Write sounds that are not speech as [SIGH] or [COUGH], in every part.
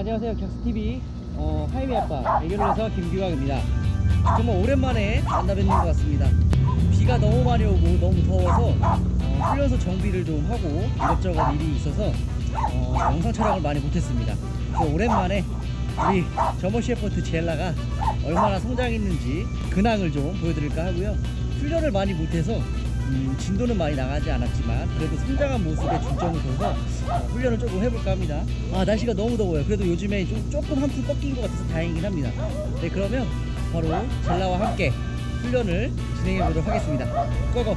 안녕하세요. 격스TV 어, 하이미 아빠 애견로서 김규광입니다. 정말 오랜만에 만나 뵙는 것 같습니다. 비가 너무 많이 오고 너무 더워서 어, 훈련소 정비를 좀 하고 이것저것 일이 있어서 어, 영상 촬영을 많이 못했습니다. 그래서 오랜만에 우리 저머 셰퍼트 젤라가 얼마나 성장했는지 근황을 좀 보여드릴까 하고요. 훈련을 많이 못해서 음, 진도는 많이 나가지 않았지만 그래도 성장한 모습에 중점을 둬서 어, 훈련을 조금 해볼까 합니다. 아 날씨가 너무 더워요. 그래도 요즘에 좀, 조금 한풀 꺾인 것 같아서 다행이긴 합니다. 네 그러면 바로 젤라와 함께 훈련을 진행해 보도록 하겠습니다. 고고!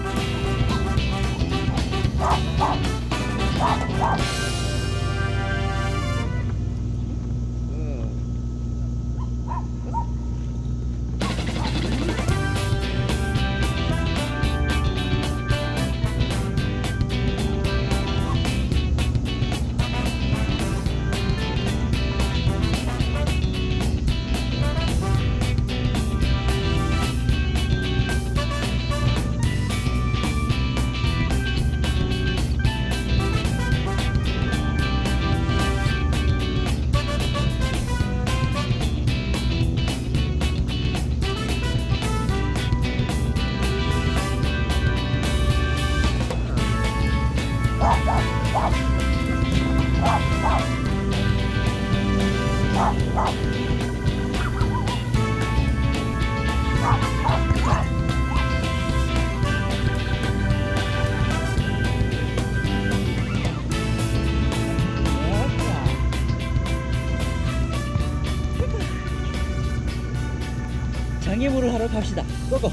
장애물을 하러 갑시다. 고고!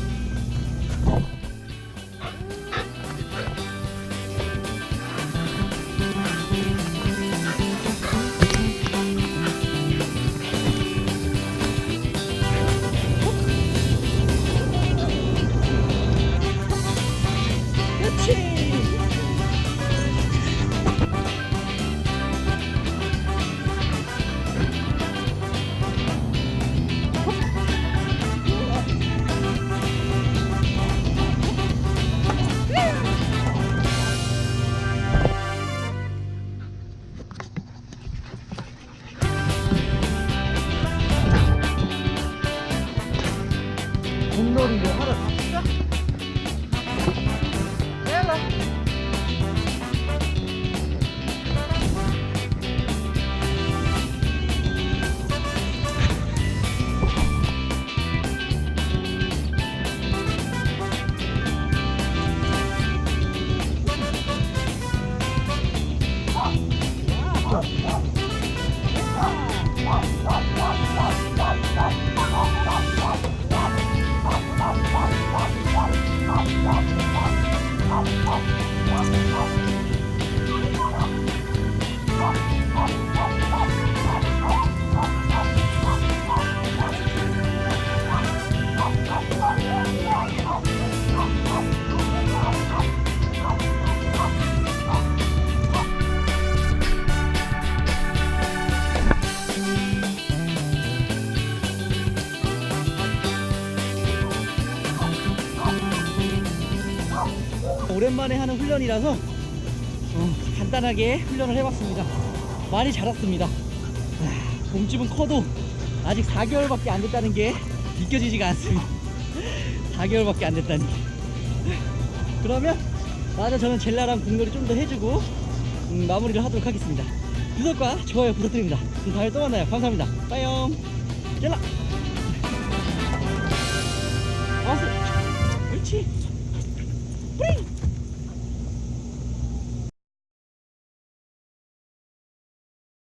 공놀이를 하러 갑시다. 헬로. 오랜만에 하는 훈련이라서 어, 간단하게 훈련을 해봤습니다. 많이 자랐습니다. 아, 몸집은 커도 아직 4개월밖에 안 됐다는 게 믿겨지지가 않습니다. [LAUGHS] 4개월밖에 안 됐다니. 그러면 맞아 저는 젤라랑 공놀이 좀더 해주고 음, 마무리를 하도록 하겠습니다. 구독과 좋아요 부탁드립니다. 그럼 다음에 또 만나요. 감사합니다. 빠이용. 젤라.